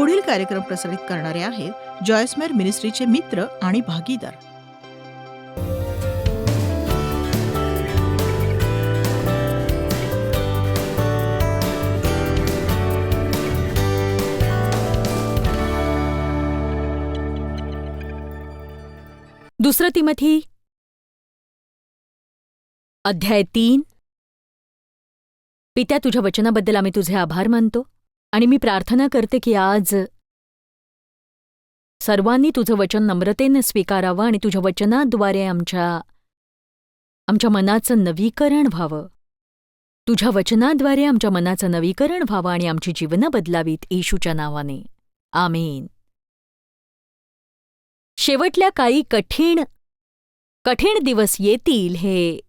पुढील कार्यक्रम प्रसारित करणारे आहेत जॉयस्मेर मिनिस्ट्रीचे मित्र आणि भागीदार. दुसरं तिमथी अध्याय तीन. पित्या तुझ्या वचनाबद्दल आम्ही तुझे आभार मानतो. आणि मी प्रार्थना करते की आज सर्वांनी तुझं वचन नम्रतेने स्वीकारावं आणि तुझ्या वचनाद्वारे आमच्या आमच्या मनाचं नवीकरण व्हावं. तुझ्या वचनाद्वारे आमच्या मनाचं नवीकरण व्हावं आणि आमची जीवनं बदलावीत येशूच्या नावाने. आमेन. शेवटल्या काही कठीण कठीण दिवस येतील हे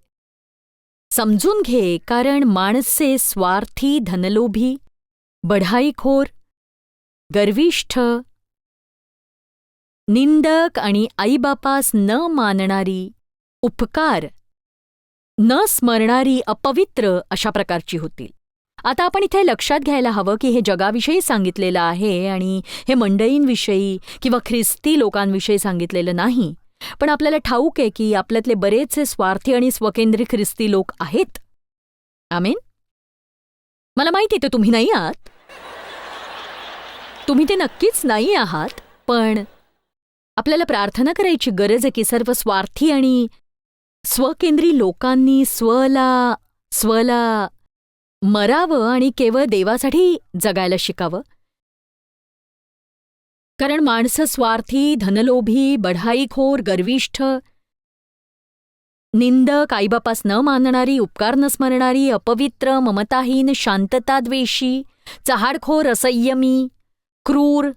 समजून घे कारण माणसे स्वार्थी धनलोभी बढाईखोर गर्विष्ठ निंदक आणि आईबापास न मानणारी उपकार न स्मरणारी अपवित्र अशा प्रकारची होतील. आता आपण इथे लक्षात घ्यायला हवं की हे जगाविषयी सांगितलेलं आहे आणि हे मंडळींविषयी किंवा ख्रिस्ती लोकांविषयी सांगितलेलं नाही पण आपल्याला ठाऊक आहे की आपल्यातले बरेचसे स्वार्थी आणि स्वकेंद्री ख्रिस्ती लोक आहेत. आमेन? मला माहिती आहे ते तुम्ही नाही आहात? तुम्ही ते नक्कीच नाही आहात पण आपल्याला प्रार्थना करायची गरज आहे की सर्व स्वार्थी आणि स्वकेंद्री लोकांनी स्वला स्वला मरावं आणि केवळ देवासाठी जगायला शिकावं? कारण माणसं स्वार्थी धनलोभी बढाईखोर गर्विष्ठ निंदक आईबापास न मानणारी उपकार न स्मरणारी अपवित्र ममताहीन शांतताद्वेषी चहाडखोर असंयमी क्रूर.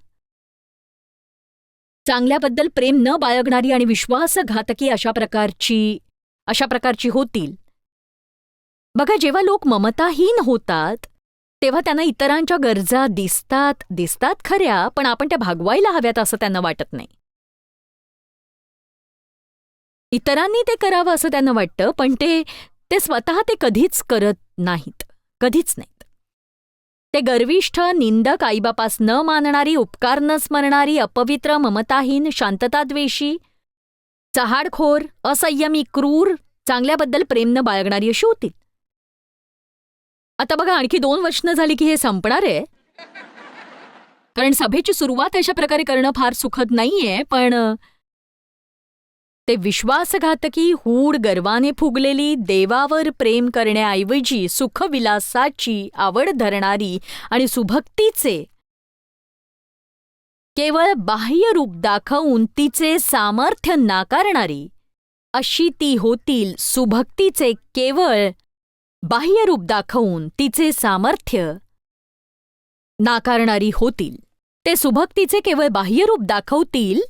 चांगल्याबद्दल प्रेम न बाळगणारी आणि विश्वासघातकी अशा प्रकारची अशा प्रकारची होतील. बघा जेव्हा लोक ममताहीन होतात तेव्हा त्यांना इतरांच्या गरजा दिसतात दिसतात खऱ्या पण आपण त्या भागवायला हव्यात असं त्यांना वाटत नाही. इतरांनी ते करावं असं त्यांना वाटतं पण ते ते स्वतः ते कधीच करत नाहीत कधीच नाही. ते गर्विष्ठ निंदक आईबापास न मानणारी उपकार न स्मरणारी अपवित्र ममताहीन शांतताद्वेषी चहाडखोर असंयमी क्रूर चांगल्याबद्दल प्रेम न बाळगणारी अशी होतील आता बघा आणखी दोन वचनं झाली की हे संपणार आहे. कारण सभेची सुरुवात अशा प्रकारे करणं फार सुखद नाहीये पण ते विश्वासघातकी हूड गर्वाने फुगलेली देवावर प्रेम करण्याऐवजी सुखविलासाची आवड धरणारी आणि सुभक्तीचे. केवळ बाह्य रूप दाखवून तिचे सामर्थ्य नाकारणारी. अशी ती होतील सुभक्तीचे केवळ बाह्यरूप दाखवून तिचे सामर्थ्य नाकारणारी होतील. ते सुभक्तीचे केवळ बाह्यरूप दाखवतील?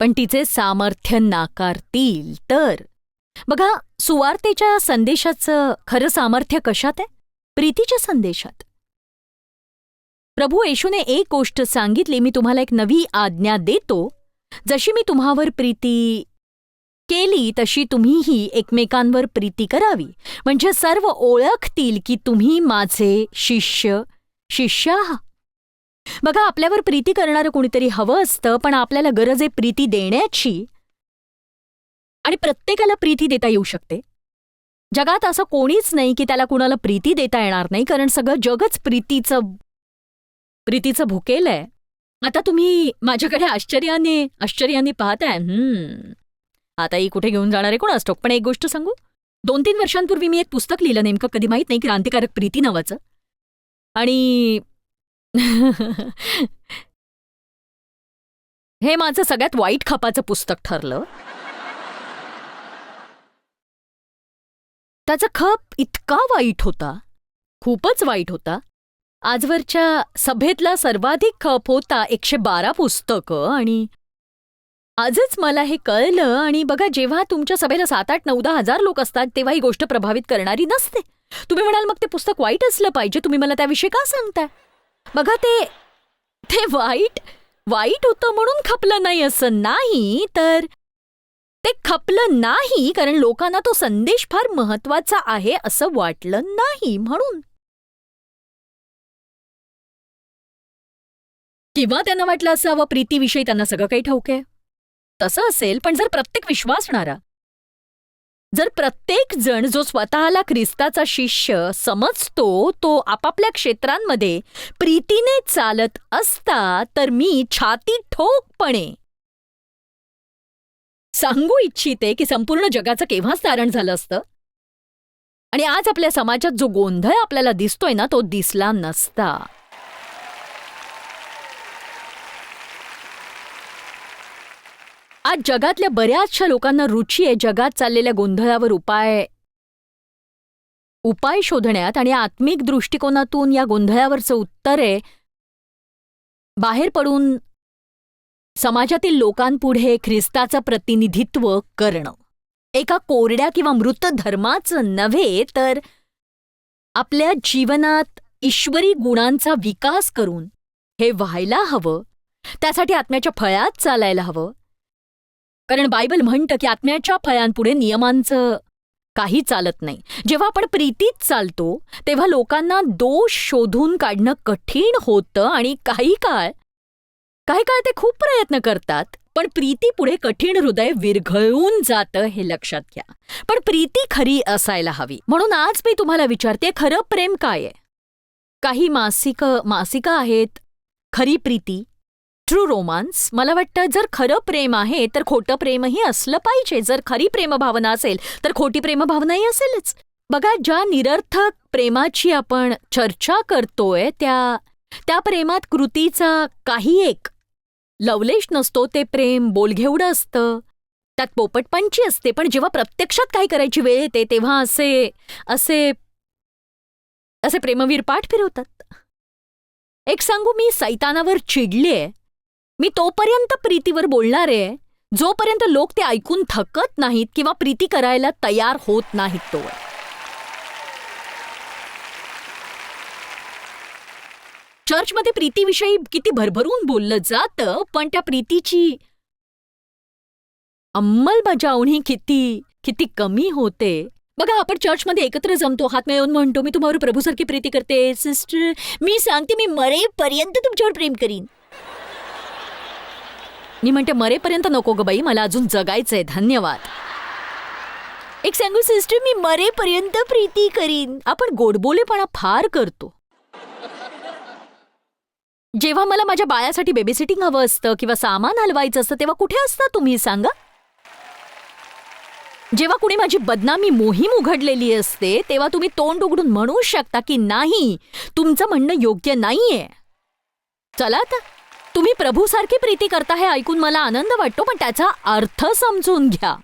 पण तिचे सामर्थ्य नाकारतील तर. बघा सुवार्तेच्या संदेशाचं खरं सामर्थ्य कशात आहे? प्रीतीच्या संदेशात. प्रभू येशूने एक गोष्ट सांगितली मी तुम्हाला एक नवी आज्ञा देतो. जशी मी तुम्हावर प्रीती केली तशी तुम्हीही एकमेकांवर प्रीती करावी. म्हणजे सर्व ओळखतील की तुम्ही माझे शिष्य शिष्य. आहात बघा आपल्यावर प्रीती करणारं कोणीतरी हवं असतं पण आपल्याला गरज आहे प्रीती देण्याची. आणि प्रत्येकाला प्रीती देता येऊ शकते. जगात असं कोणीच नाही की त्याला कुणाला प्रीती देता येणार नाही कारण सगळं जगच प्रीतीचं प्रीतीचं भुकेल आहे. आता तुम्ही माझ्याकडे आश्चर्याने आश्चर्याने पाहताय. हम्म. आता ही कुठे घेऊन जाणार आहे कोण असतो पण एक गोष्ट सांगू. दोन तीन वर्षांपूर्वी मी एक पुस्तक लिहिलं नेमकं कधी माहीत नाही क्रांतिकारक प्रीती नावाचं. आणि हे माझं सगळ्यात वाईट खपाचं पुस्तक ठरलं. त्याचा खप इतका वाईट होता. खूपच वाईट होता. आजवरच्या सभेतला सर्वाधिक खप होता एकशे बारा पुस्तकं आणि आजच मला हे कळलं आणि बघा जेव्हा तुमच्या सभेला सात आठ नऊ दहा हजार लोक असतात तेव्हा ही गोष्ट प्रभावित करणारी नसते. तुम्ही म्हणाल मग ते पुस्तक वाईट असलं पाहिजे तुम्ही मला त्याविषयी का सांगताय? बघा ते ते वाईट वाईट होतं म्हणून खपलं नाही असं नाही तर ते खपलं नाही कारण लोकांना तो संदेश फार महत्त्वाचा आहे असं वाटलं नाही म्हणून. किंवा त्यांना वाटलं असावं प्रीतीविषयी त्यांना सगळं काही ठाऊक आहे. तसं असेल पण जर प्रत्येक विश्वासणारा जर प्रत्येक जण जो स्वतःला ख्रिस्ताचा शिष्य समजतो तो आपापल्या क्षेत्रांमध्ये प्रीतीने चालत असता तर मी छाती ठोकपणे सांगू इच्छिते की संपूर्ण जगाचं केव्हाच तारण झालं असतं? आणि आज आपल्या समाजात जो गोंधळ आपल्याला दिसतोय ना तो दिसला नसता. आज जगातल्या बऱ्याचशा लोकांना रुची आहे जगात चाललेल्या गोंधळावर उपाय उपाय शोधण्यात आणि आत्मिक दृष्टिकोनातून या गोंधळावरचं उत्तर आहे. बाहेर पडून समाजातील लोकांपुढे ख्रिस्ताचं प्रतिनिधित्व करणं. एका कोरड्या किंवा मृत धर्माचं नव्हे तर आपल्या जीवनात ईश्वरी गुणांचा विकास करून हे व्हायला हवं. त्यासाठी आत्म्याच्या फळात चालायला हवं. कारण बायबल म्हणतं की आत्म्याच्या फळांपुढे नियमांचं काही चालत नाही. जेव्हा आपण प्रीतीत चालतो तेव्हा लोकांना दोष शोधून काढणं कठीण होतं आणि काही काळ काही काळ ते खूप प्रयत्न करतात पण प्रीती पुढे कठीण हृदय विरघळून जातं हे लक्षात घ्या. पण प्रीती खरी असायला हवी. म्हणून आज मी तुम्हाला विचारते खरं प्रेम काय आहे? काही मासिक मासिकं आहेत? खरी प्रीती? ट्रू रोमांस मला वाटतं जर खरं प्रेम आहे तर खोटं प्रेमही असलं पाहिजे. जर खरी प्रेमभावना असेल तर खोटी प्रेमभावनाही असेलच. बघा ज्या निरर्थक प्रेमाची आपण चर्चा करतोय त्या त्या प्रेमात कृतीचा काही एक लवलेश नसतो. ते प्रेम बोलघेवडं असतं. त्यात पोपटपंची असते. पण जेव्हा प्रत्यक्षात काही करायची वेळ येते तेव्हा असे असे असे प्रेमवीर पाठ फिरवतात. एक सांगू मी सैतानावर चिडलीये. मी तोपर्यंत प्रीतीवर बोलणार आहे जोपर्यंत लोक ते ऐकून थकत नाहीत किंवा प्रीती करायला तयार होत नाहीत तोवर. चर्चमध्ये प्रीतीविषयी किती भरभरून बोललं जातं पण त्या प्रीतीची अंमलबजावणी किती किती कमी होते. बघा आपण चर्चमध्ये एकत्र जमतो हात मिळवून म्हणतो मी तुम्हावर प्रभूसारखी प्रीती करते सिस्टर. मी सांगते मी मरेपर्यंत तुमच्यावर प्रेम करीन. मी म्हणते मरेपर्यंत नको ग बाई मला अजून जगायचंय. धन्यवाद. एक सांगू सिस्टर मी मरेपर्यंत प्रीती करीन. आपण गोडबोलेपणा फार करतो. जेव्हा मला माझ्या बाळासाठी बेबीसिटिंग हवं असतं किंवा सामान हलवायचं असतं तेव्हा कुठे असता तुम्ही सांगा? जेव्हा कुणी माझी बदनामी मोहीम उघडलेली असते तेव्हा तुम्ही तोंड उघडून म्हणू शकता की नाही तुमचं म्हणणं योग्य नाहीये. चला आता. तुम्ही प्रभूसारखी प्रीती करता हे ऐकून मला आनंद वाटतो पण त्याचा अर्थ समजून घ्या.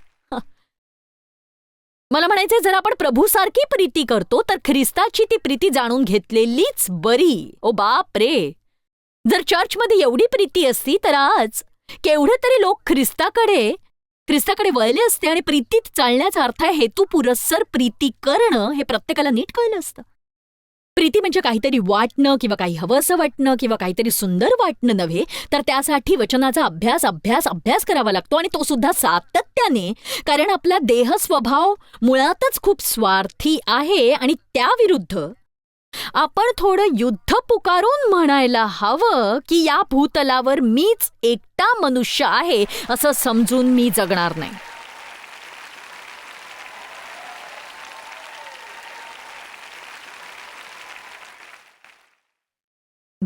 मला म्हणायचंय जर आपण प्रभूसारखी प्रीती करतो तर ख्रिस्ताची ती प्रीती जाणून घेतलेलीच बरी. ओ बाप रे! जर चर्चमध्ये एवढी प्रीती असती तर आज केवढे तरी लोक ख्रिस्ताकडे ख्रिस्ताकडे वळले असते आणि प्रीतीत चालण्याचा अर्थ आहे हेतू पुरस्सर प्रीती करणं हे प्रत्येकाला नीट कळलं असतं. प्रीती म्हणजे काहीतरी वाटणं किंवा काही हवंसं वाटणं किंवा काहीतरी सुंदर वाटणं नव्हे तर त्यासाठी वचनाचा अभ्यास अभ्यास अभ्यास करावा लागतो आणि तो सुद्धा सातत्याने. कारण आपला देह स्वभाव मुळातच खूप स्वार्थी आहे आणि त्याविरुद्ध. आपण थोडं युद्ध पुकारून म्हणायला हवं की या भूतलावर मीच एकटा मनुष्य आहे असं समजून मी जगणार नाही.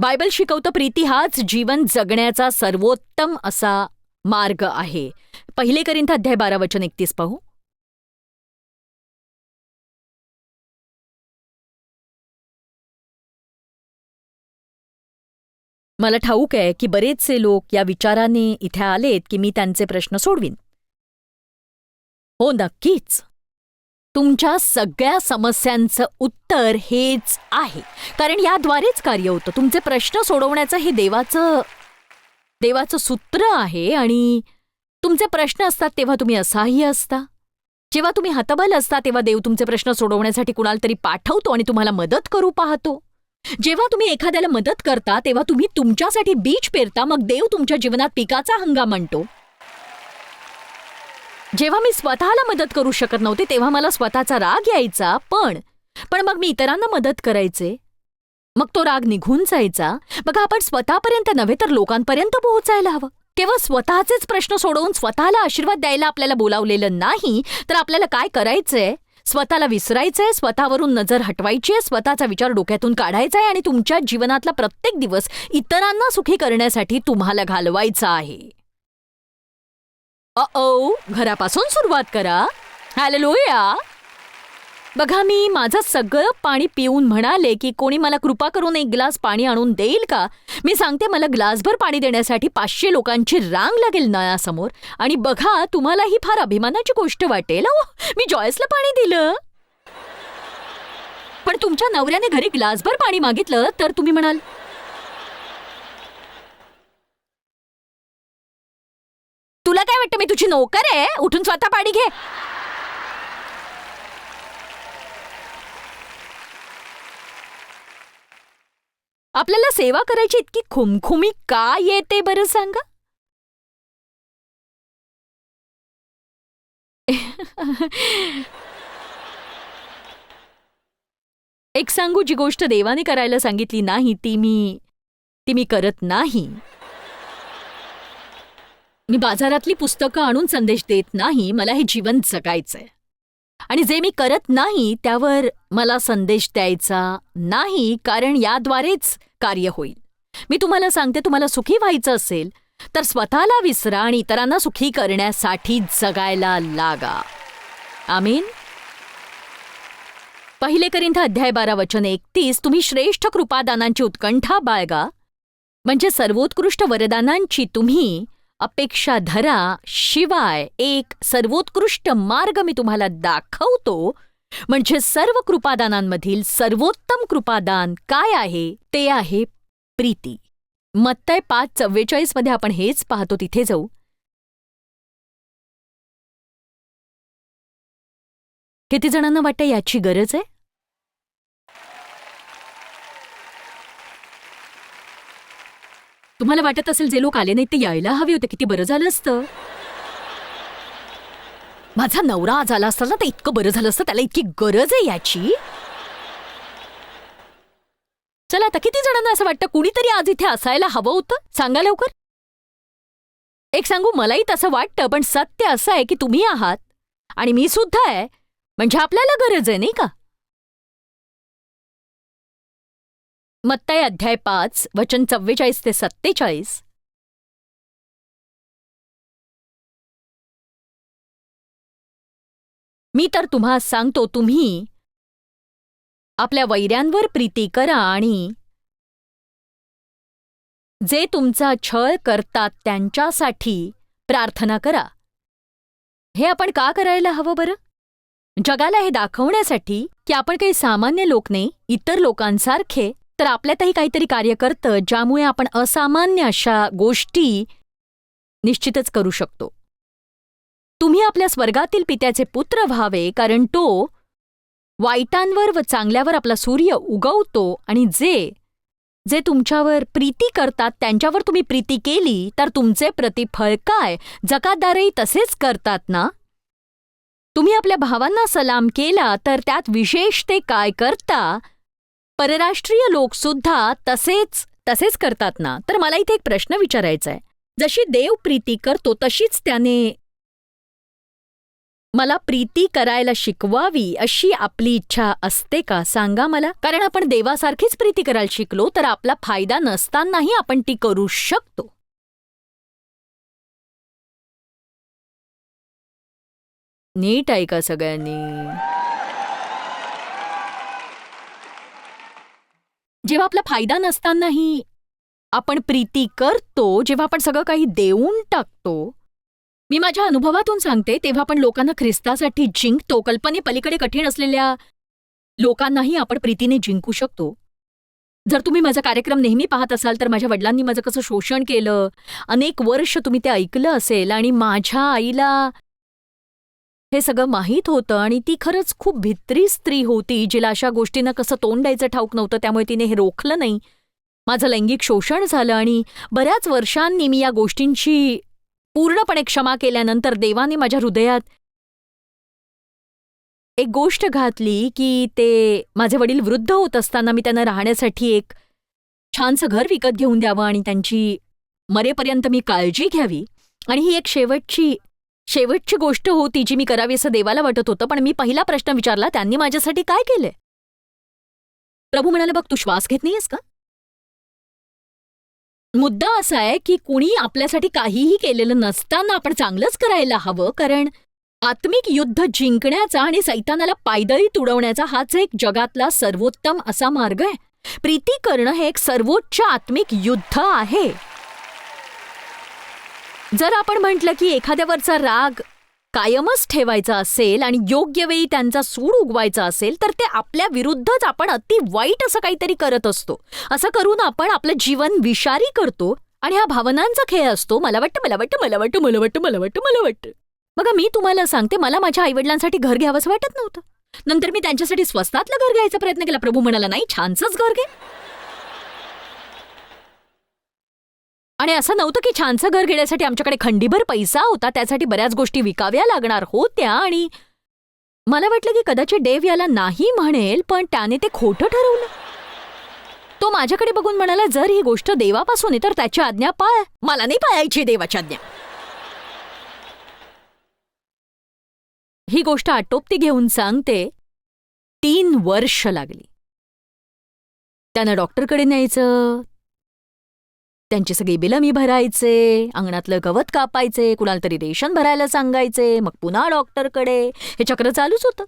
बायबल शिकवतं प्रीती हाच जीवन जगण्याचा सर्वोत्तम असा मार्ग आहे. पहिले करिंथ अध्याय बारा वचन एकतीस पाहू. मला ठाऊक आहे की बरेचसे लोक या विचाराने इथे आलेत की मी त्यांचे प्रश्न सोडवीन. हो नक्कीच. तुमच्या सगळ्या समस्यांचं उत्तर हेच आहे. कारण याद्वारेच कार्य होतं. तुमचे प्रश्न सोडवण्याचं हे देवाचं देवाचं सूत्र आहे आणि तुमचे प्रश्न असतात तेव्हा तुम्ही असाही असता. जेव्हा तुम्ही हतबल असता तेव्हा देव तुमचे प्रश्न सोडवण्यासाठी कुणाला तरी पाठवतो आणि तुम्हाला मदत करू पाहतो. जेव्हा तुम्ही एखाद्याला मदत करता तेव्हा तुम्ही तुमच्यासाठी बीज पेरता मग देव तुमच्या जीवनात पिकाचा हंगाम आणतो जेव्हा मी स्वतःला मदत करू शकत नव्हते तेव्हा मला स्वतःचा राग यायचा पण पण मग मी इतरांना मदत करायचे. मग तो राग निघून जायचा. बघा आपण स्वतःपर्यंत नव्हे तर लोकांपर्यंत पोहोचायला हवं. केवळ स्वतःचेच प्रश्न सोडवून स्वतःला आशीर्वाद द्यायला आपल्याला बोलावलेलं नाही तर आपल्याला काय करायचंय? स्वतःला विसरायचंय स्वतःवरून नजर हटवायची आहे स्वतःचा विचार डोक्यातून काढायचा आहे आणि तुमच्या जीवनातला प्रत्येक दिवस इतरांना सुखी करण्यासाठी तुम्हाला घालवायचा आहे. अ घरापासून सुरुवात करा. हॅलेलुया बघा मी माझं सगळं पाणी पिऊन म्हणाले की कोणी मला कृपा करून एक ग्लास पाणी आणून देईल का? मी सांगते मला ग्लासभर पाणी देण्यासाठी पाचशे लोकांची रांग लागेल नळासमोर. आणि बघा तुम्हाला ही फार अभिमानाची गोष्ट वाटेल अहो मी जॉयसला पाणी दिलं. पण तुमच्या नवऱ्याने घरी ग्लासभर पाणी मागितलं तर तुम्ही म्हणाल काय वाटतं मी तुझी नोकर आहे? उठून स्वतः पाणी घे. आपल्याला सेवा करायची इतकी खुमखुमी का येते बरं सांगा? एक सांगू जी गोष्ट देवाने करायला सांगितली नाही ती मी ती मी करत नाही. मी बाजारातली पुस्तकं आणून संदेश देत नाही मला हे जीवन जगायचंय. आणि जे मी करत नाही त्यावर मला संदेश द्यायचा नाही कारण याद्वारेच कार्य होईल. मी तुम्हाला सांगते तुम्हाला सुखी व्हायचं असेल तर स्वतःला विसरा आणि इतरांना सुखी करण्यासाठी जगायला लागा. आमीन. पहिले करिंथ अध्याय बारा वचन एकतीस तुम्ही श्रेष्ठ कृपादानांची उत्कंठा बाळगा. म्हणजे सर्वोत्कृष्ट वरदानांची तुम्ही अपेक्षा धरा शिवाय एक सर्वोत्कृष्ट मार्ग मी तुम्हाला दाखवतो. म्हणजे सर्व कृपादानांमधील सर्वोत्तम कृपादान काय आहे? ते आहे प्रीती. मत्तय पाच चव्वेचाळीसमध्ये आपण हेच पाहतो तिथे जाऊ. किती जणांना वाटतं याची गरज आहे? तुम्हाला वाटत असेल जे लोक आले नाहीत ते यायला हवे होते. किती बरं झालं असतं. माझा नवरा आज आला असता ना तर इतकं बरं झालं असतं. त्याला इतकी गरज आहे याची. चला आता किती जणांना असं वाटतं कुणीतरी आज इथे असायला हवं होतं? सांगा लवकर. एक सांगू मलाही तसं वाटतं पण सत्य असं आहे की तुम्ही आहात. आणि मी सुद्धा आहे. म्हणजे आपल्याला गरज आहे नाही का? मत्ताय अध्याय पाच वचन चव्वेचाळीस ते सत्तेचाळीस. मी तर तुम्हा सांगतो तुम्ही आपल्या वैऱ्यांवर प्रीती करा आणि जे तुमचा छळ करतात त्यांच्यासाठी प्रार्थना करा. हे आपण का करायला हवं बरं? जगाला हे दाखवण्यासाठी की आपण काही सामान्य लोक नाही इतर लोकांसारखे तर आपल्यातही काहीतरी कार्य करतं ज्यामुळे आपण असामान्य अशा गोष्टी निश्चितच करू शकतो. तुम्ही आपल्या स्वर्गातील पित्याचे पुत्र व्हावे कारण तो वाईटांवर व चांगल्यावर आपला सूर्य उगवतो आणि जे जे तुमच्यावर प्रीती करतात त्यांच्यावर तुम्ही प्रीती केली तर तुमचे प्रतिफळ काय? जकातदारही तसेच करतात ना? तुम्ही आपल्या भावांना सलाम केला तर त्यात विशेष ते काय करता? परराष्ट्रीय लोक सुद्धा तसेच तसेच करतात ना? तर मला इथे एक प्रश्न विचारायचा आहे. जशी देव प्रीती करतो तशीच त्याने मला प्रीती करायला शिकवावी अशी आपली इच्छा असते का? सांगा मला. कारण आपण देवासारखीच प्रीती करायला शिकलो तर आपला फायदा नसतानाही आपण ती करू शकतो. नीट ऐका सगळ्यांनी? जेव्हा आपला फायदा नसतानाही आपण प्रीती करतो जेव्हा आपण सगळं काही देऊन टाकतो मी माझ्या अनुभवातून सांगते तेव्हा आपण लोकांना ख्रिस्तासाठी जिंकतो. कल्पने पलीकडे कठीण असलेल्या लोकांनाही आपण प्रीतीने जिंकू शकतो. जर तुम्ही माझा कार्यक्रम नेहमी पाहत असाल तर माझ्या वडिलांनी माझं कसं शोषण केलं? अनेक वर्ष तुम्ही ते ऐकलं असेल आणि माझ्या आईला हे सगळं माहीत होतं आणि ती खरंच खूप भित्री स्त्री होती जिला अशा गोष्टींना कसं तोंड द्यायचं ठाऊक नव्हतं त्यामुळे तिने हे रोखलं नाही. माझं लैंगिक शोषण झालं आणि बऱ्याच वर्षांनी मी या गोष्टींची पूर्णपणे क्षमा केल्यानंतर देवाने माझ्या हृदयात एक गोष्ट घातली की ते माझे वडील वृद्ध होत असताना मी त्यांना राहण्यासाठी एक छानसं घर विकत घेऊन द्यावं आणि त्यांची मरेपर्यंत मी काळजी घ्यावी. आणि ही एक शेवटची शेवटची गोष्ट होती जी मी करावी असं देवाला वाटत होतं पण मी पहिला प्रश्न विचारला त्यांनी माझ्यासाठी काय केलंय? प्रभू म्हणाले बघ तू श्वास घेत नाहीयेस का? मुद्दा असा आहे की कुणी आपल्यासाठी काहीही केलेलं नसताना आपण चांगलंच करायला हवं कारण आत्मिक युद्ध जिंकण्याचा आणि सैतानाला पायदळी तुडवण्याचा हाच एक जगातला सर्वोत्तम असा मार्ग आहे. प्रीती करणं हे एक सर्वोच्च आत्मिक युद्ध आहे. जर आपण म्हटलं की एखाद्यावरचा राग कायमच ठेवायचा असेल आणि योग्य वेळी त्यांचा सूड उगवायचा असेल तर ते आपल्या विरुद्धच आपण अति वाईट असं काहीतरी करत असतो. असं करून आपण आपलं जीवन विषारी करतो आणि हा भावनांचा खेळ असतो. मला वाटतं मला वाटतं मला वाटतं मला वाटतं मला वाटतं मला वाटतं. बघा मी तुम्हाला सांगते मला माझ्या आईवडिलांसाठी घर घ्यावंसं वाटत नव्हतं. नंतर मी त्यांच्यासाठी स्वस्तातलं घर घ्यायचा प्रयत्न केला. प्रभू म्हणाला नाही छानसंच घर घे. आणि असं नव्हतं की छानसं घर घेण्यासाठी आमच्याकडे खंडीभर पैसा होता त्यासाठी बऱ्याच गोष्टी विकाव्या लागणार होत्या आणि मला वाटलं की कदाचित डेव याला नाही म्हणेल पण त्याने ते खोटं ठरवलं. तो माझ्याकडे बघून म्हणाला जर ही गोष्ट देवापासून आहे तर त्याची आज्ञा पाळ मला नाही पाळायची देवाची आज्ञा. ही गोष्ट आटोपती घेऊन सांगते तीन वर्ष लागली. त्यांना डॉक्टरकडे न्यायचं त्यांची सगळी बिलं मी भरायचे अंगणातलं गवत कापायचे कुणाला तरी रेशन भरायला सांगायचे मग पुन्हा डॉक्टरकडे. हे चक्र चालूच होतं.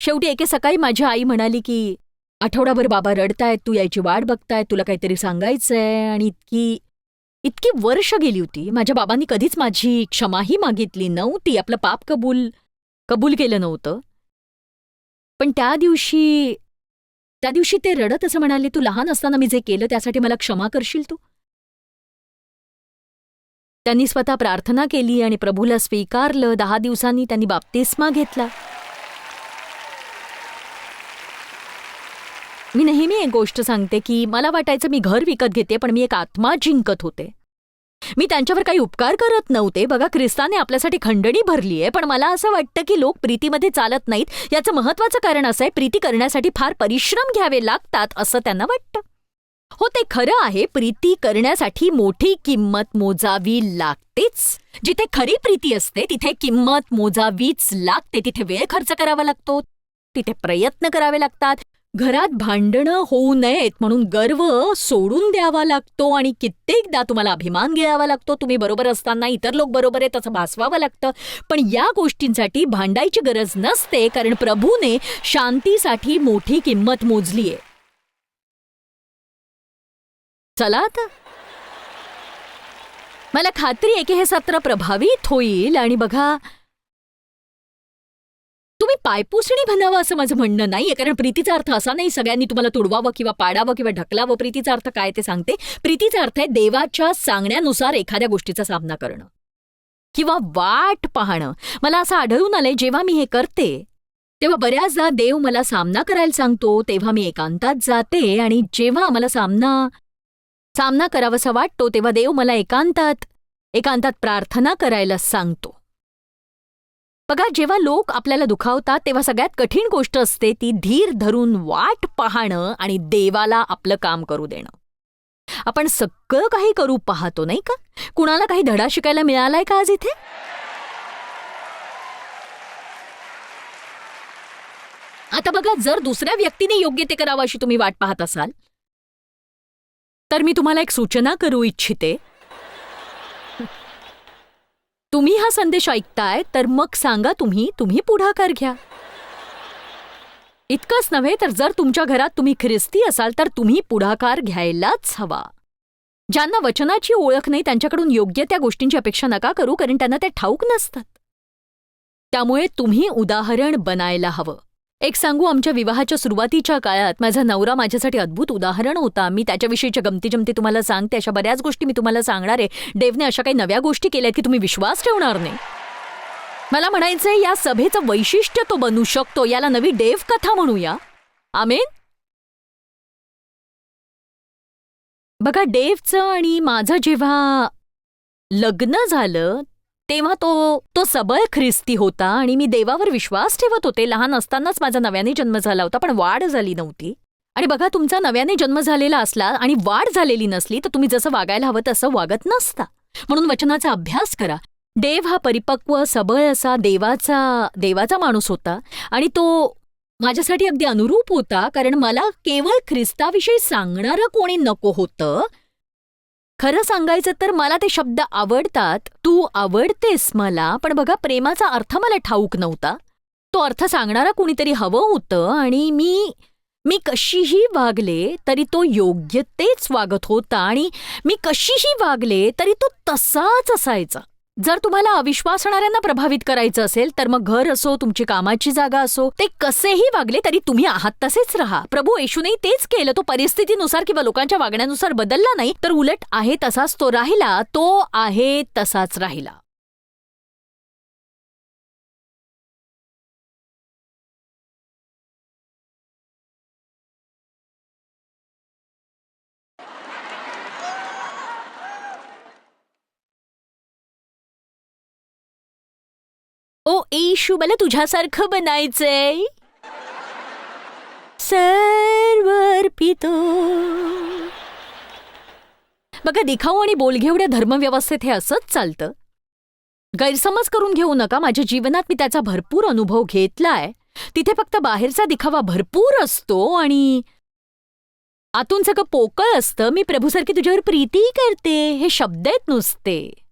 शेवटी एके सकाळी माझी आई म्हणाली की आठवडाभर बाबा रडतायत तू यायची वाट बघतायत तुला काहीतरी सांगायचंय. आणि इतकी इतकी वर्ष गेली होती. माझ्या बाबांनी कधीच माझी क्षमाही मागितली नव्हती. आपलं पाप कबूल कबूल केलं नव्हतं. पण त्या दिवशी त्या दिवशी ते रडत असं म्हणाले तू लहान असताना मी जे केलं त्यासाठी मला क्षमा करशील तू? त्यांनी स्वतः प्रार्थना केली आणि प्रभूला स्वीकारलं. दहा दिवसांनी त्यांनी बाप्तिस्मा घेतला. मी नेहमी एक गोष्ट सांगते की मला वाटायचं मी घर विकत घेते पण मी एक आत्मा जिंकत होते. मी त्यांच्यावर काही उपकार करत नव्हते. बघा ख्रिस्ताने आपल्यासाठी खंडणी भरली आहे पण मला असं वाटतं की लोक प्रीतीमध्ये चालत नाहीत. याचं महत्वाचं कारण असं आहे प्रीती करण्यासाठी फार परिश्रम घ्यावे लागतात असं त्यांना वाटतं. हो ते खरं आहे. प्रीती करण्यासाठी मोठी किंमत मोजावी लागतेच. जिथे खरी प्रीती असते तिथे किंमत मोजावीच लागते. तिथे वेळ खर्च करावा लागतो. तिथे प्रयत्न करावे लागतात. घरात भांडणं होऊ नयेत म्हणून गर्व सोडून द्यावा लागतो आणि कित्येकदा तुम्हाला अभिमान घ्यावा लागतो. तुम्ही बरोबर असताना इतर लोक बरोबर आहेत असं भासवावं लागतं. पण या गोष्टींसाठी भांडायची गरज नसते कारण प्रभूने शांतीसाठी मोठी किंमत मोजलीये. चला आता. मला खात्री आहे की हे सत्र प्रभावित होईल आणि बघा तुम्ही पायपुसणी बनावं असं माझं म्हणणं नाहीये. कारण प्रीतीचा अर्थ असा नाही सगळ्यांनी तुम्हाला तुडवावं किंवा पाडावं किंवा ढकलावं. प्रीतीचा अर्थ काय ते सांगते. प्रीतीचा अर्थ आहे देवाच्या सांगण्यानुसार एखाद्या गोष्टीचा सामना करणं किंवा वाट पाहणं. मला असं आढळून आलंय जेव्हा मी हे करते तेव्हा बऱ्याचदा देव मला सामना करायला सांगतो तेव्हा मी एकांतात जाते आणि जेव्हा मला सामना सामना करावासा वाटतो तेव्हा देव मला एकांतात एकांतात प्रार्थना करायला सांगतो. बघा जेव्हा लोक आपल्याला दुखावतात तेव्हा सगळ्यात कठीण गोष्ट असते ती धीर धरून वाट पाहणं आणि देवाला आपलं काम करू देणं. आपण सगळं काही करू पाहतो नाही का? कुणाला काही धडा शिकायला मिळालाय का आज इथे? आता बघा जर दुसऱ्या व्यक्तीने योग्य ते करावं अशी तुम्ही वाट पाहत असाल तर मी तुम्हाला एक सूचना करू इच्छिते. तुम्ही हा संदेश ऐकताय तर मग सांगा तुम्ही तुम्ही पुढाकार घ्या. इतकंच नव्हे तर जर तुमच्या घरात तुम्ही ख्रिस्ती असाल तर तुम्ही पुढाकार घ्यायलाच हवा. ज्यांना वचनाची ओळख नाही त्यांच्याकडून योग्य त्या गोष्टींची अपेक्षा नका करू कारण त्यांना ते ठाऊक नसतात. त्यामुळे तुम्ही उदाहरण बनायला हवं. एक सांगू आमच्या विवाहाच्या सुरुवातीच्या काळात माझा नवरा माझ्यासाठी अद्भुत उदाहरण होता. मी त्याच्याविषयीच्या गमती जमती तुम्हाला सांगते. अशा बऱ्याच गोष्टी मी तुम्हाला सांगणार आहे. डेवने अशा काही नव्या गोष्टी केल्यात की तुम्ही विश्वास ठेवणार नाही. मला म्हणायचंय या सभेचं वैशिष्ट्य तो बनू शकतो. याला नवी डेव कथा म्हणूया. आमेन? बघा डेवचं आणि माझं जेव्हा लग्न झालं तेव्हा तो तो सबळ ख्रिस्ती होता आणि मी देवावर विश्वास ठेवत होते. लहान असतानाच माझा नव्याने जन्म झाला होता पण वाढ झाली नव्हती. आणि बघा तुमचा नव्याने जन्म झालेला असला आणि वाढ झालेली नसली तर तुम्ही जसं वागायला हवं तसं वागत नसता. म्हणून वचनाचा अभ्यास करा. देव हा परिपक्व सबळ असा देवाचा देवाचा माणूस होता आणि तो माझ्यासाठी अगदी अनुरूप होता कारण मला केवळ ख्रिस्ताविषयी सांगणारं कोणी नको होतं. खरं सांगायचं तर मला ते शब्द आवडतात. तू आवडतेस मला. पण बघा प्रेमाचा अर्थ मला ठाऊक नव्हता. तो अर्थ सांगणारा कुणीतरी हवं होतं आणि मी मी कशीही वागले तरी तो योग्य तेच वागत होता आणि मी कशीही वागले तरी तो तसाच असायचा. जर तुम्हाला अविश्वासणाऱ्यांना प्रभावित करायचं असेल तर मग घर असो तुमची कामाची जागा असो ते कसेही वागले तरी तुम्ही आहात तसेच राहा. प्रभू येशूनेही तेच केलं. तो परिस्थितीनुसार किंवा लोकांच्या वागण्यानुसार बदलला नाही तर उलट आहे तसाच तो राहिला. तो आहे तसाच राहिला. ओ ईशू मला तुझ्यासारखं बनायचंय. सर्वर्पितो बघा दिखाऊ आणि बोलघेवड्या धर्मव्यवस्थेत हे असंच चालतं. गैरसमज करून घेऊ नका माझ्या जीवनात मी त्याचा भरपूर अनुभव घेतलाय. तिथे फक्त बाहेरचा दिखावा भरपूर असतो आणि आतून सगळं पोकळ असतं. मी प्रभूसारखी तुझ्यावर प्रीती करते हे शब्द आहेत नुसते.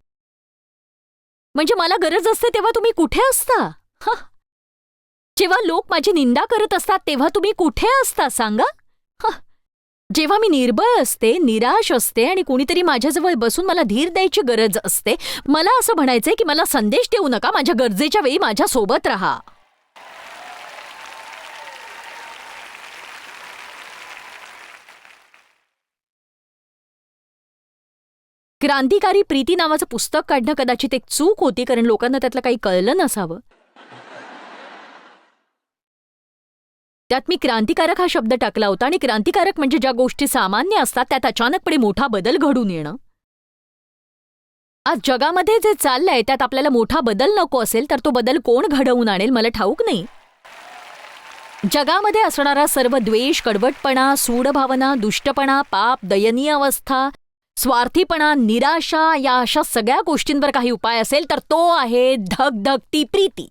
म्हणजे मला गरज असते तेव्हा तुम्ही कुठे असता? जेव्हा लोक माझी निंदा करत असतात तेव्हा तुम्ही कुठे असता सांगा? जेव्हा मी निर्बळ असते निराश असते आणि कोणीतरी माझ्याजवळ बसून मला धीर द्यायची गरज असते मला असं म्हणायचंय की मला संदेश देऊ नका माझ्या गरजेच्या वेळी माझ्यासोबत राहा. क्रांतिकारी प्रीती नावाचं पुस्तक काढणं कदाचित एक चूक होती कारण लोकांना त्यातलं काही कळलं नसावं. त्यात मी क्रांतिकारक हा शब्द टाकला होता आणि क्रांतिकारक म्हणजे ज्या गोष्टी सामान्य असतात त्यात अचानकपणे मोठा बदल घडून येणं. आज जगामध्ये जे चाललंय त्यात आपल्याला मोठा बदल नको असेल तर तो बदल कोण घडवून आणेल मला ठाऊक नाही. जगामध्ये असणारा सर्व द्वेष कडवटपणा सूडभावना दुष्टपणा पाप दयनीय अवस्था स्वार्थीपणा निराशा या अशा सगळ्या गोष्टींवर काही उपाय असेल तर तो आहे धगधगती प्रीती.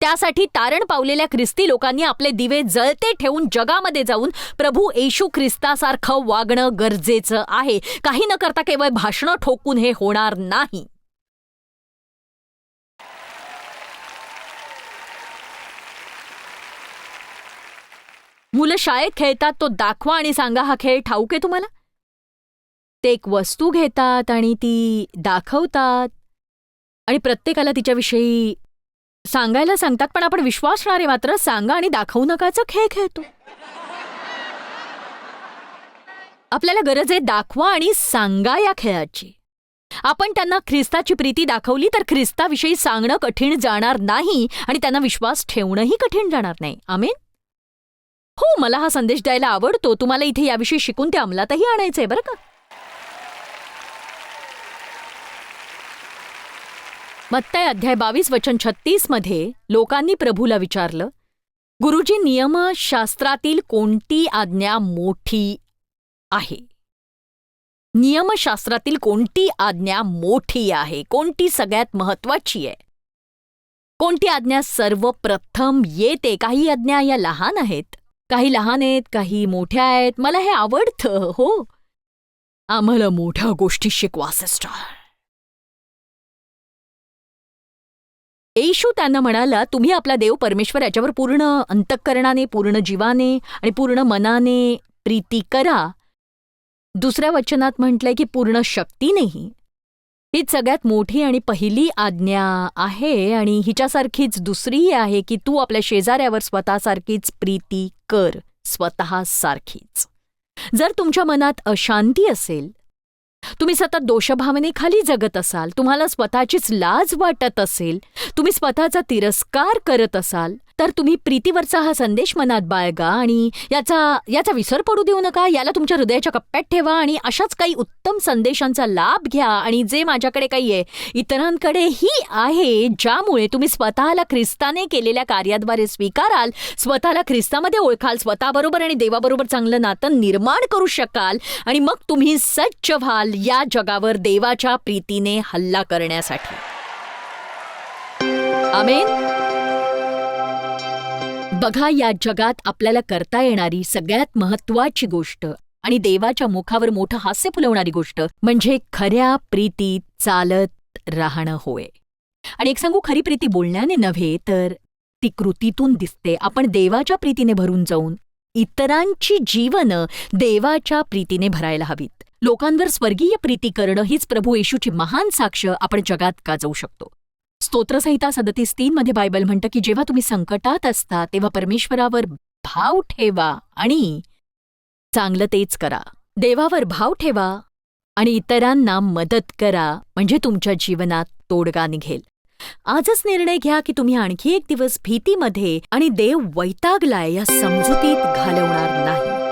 त्यासाठी तारण पावलेल्या ख्रिस्ती लोकांनी आपले दिवे जळते ठेवून जगामध्ये जाऊन प्रभू येशू ख्रिस्तासारखं वागणं गरजेचं आहे. काही न करता केवळ भाषणं ठोकून हे होणार नाही. मुलं शाळेत खेळतात तो दाखवा आणि सांगा हा खेळ ठाऊक आहे तुम्हाला? ते एक वस्तू घेतात आणि ती दाखवतात. आणि प्रत्येकाला तिच्याविषयी सांगायला सांगतात पण आपण विश्वासणारे मात्र सांगा आणि दाखवू नकाचा खेळ खेळतो. आपल्याला गरज आहे दाखवा आणि सांगा या खेळाची. आपण त्यांना ख्रिस्ताची प्रीती दाखवली तर ख्रिस्ताविषयी सांगणं कठीण जाणार नाही आणि त्यांना विश्वास ठेवणंही कठीण जाणार नाही. आमेन? हो मला हा संदेश द्यायला आवडतो. तुम्हाला इथे याविषयी शिकून ते अंमलातही आणायचंय बरं का? मत्ताय अध्याय बावीस वचन छत्तीसमध्ये लोकांनी प्रभूला विचारलं गुरुजी नियमशास्त्रातील कोणती आज्ञा मोठी आहे? नियमशास्त्रातील कोणती आज्ञा मोठी आहे? कोणती सगळ्यात महत्वाची आहे? कोणती आज्ञा सर्वप्रथम येते? काही आज्ञा या लहान आहेत. काही लहान आहेत काही मोठ्या आहेत. मला हे आवडतं हो. आम्हाला मोठ्या गोष्टी शिकवा सिस्टर. येशू त्यांना म्हणाला तुम्ही आपला देव परमेश्वर याच्यावर पूर्ण अंतःकरणाने पूर्ण जीवाने आणि पूर्ण मनाने प्रीती करा. दुसऱ्या वचनात म्हटलंय की पूर्ण शक्तीनेही ही सगळ्यात मोठी आणि पहिली आज्ञा आहे आणि हिच्यासारखीच दुसरीही आहे की तू आपल्या शेजाऱ्यावर स्वतःसारखीच प्रीती कर स्वतः सारखीच जर तुमच्या मनात अशांती असेल तुम्ही सतत दोषभावनेखाली जगत असाल तुम्हाला स्वतःचीच लाज वाटत असेल तुम्ही स्वतःचा तिरस्कार करत असाल तर तुम्ही प्रीतीवरचा हा संदेश मनात बाळगा आणि याचा याचा विसर पडू देऊ नका. याला तुमच्या हृदयाच्या कप्प्यात ठेवा आणि अशाच काही उत्तम संदेशांचा लाभ घ्या. आणि जे माझ्याकडे काही आहे इतरांकडेही आहे ज्यामुळे तुम्ही स्वतःला ख्रिस्ताने केलेल्या कार्याद्वारे स्वीकाराल स्वतःला ख्रिस्तामध्ये ओळखाल स्वतःबरोबर आणि देवाबरोबर चांगलं नातं निर्माण करू शकाल आणि मग तुम्ही सज्ज व्हाल या जगावर देवाच्या प्रीतीने हल्ला करण्यासाठी. आमेन. बघा या जगात आपल्याला करता येणारी सगळ्यात महत्वाची गोष्ट आणि देवाच्या मुखावर मोठं हास्य फुलवणारी गोष्ट म्हणजे खऱ्या प्रीतीत चालत राहणं होय. आणि एक सांगू खरी प्रीती बोलण्याने नव्हे तर ती कृतीतून दिसते. आपण देवाच्या प्रीतीने भरून जाऊन इतरांची जीवनं देवाच्या प्रीतीने भरायला हवीत. लोकांवर स्वर्गीय प्रीती करणं हीच प्रभू येशूची महान साक्ष आपण जगात गाजवू शकतो. स्तोत्रसंहिता सदतीस तीन मध्ये बायबल म्हणतं की जेव्हा तुम्ही संकटात असता तेव्हा परमेश्वरावर भाव ठेवा आणि चांगलं तेच करा. देवावर भाव ठेवा आणि इतरांना मदत करा म्हणजे तुमच्या जीवनात तोडगा निघेल. आजच निर्णय घ्या की तुम्ही आणखी एक दिवस भीतीमध्ये आणि देव वैतागलाय या समजुतीत घालवणार नाही.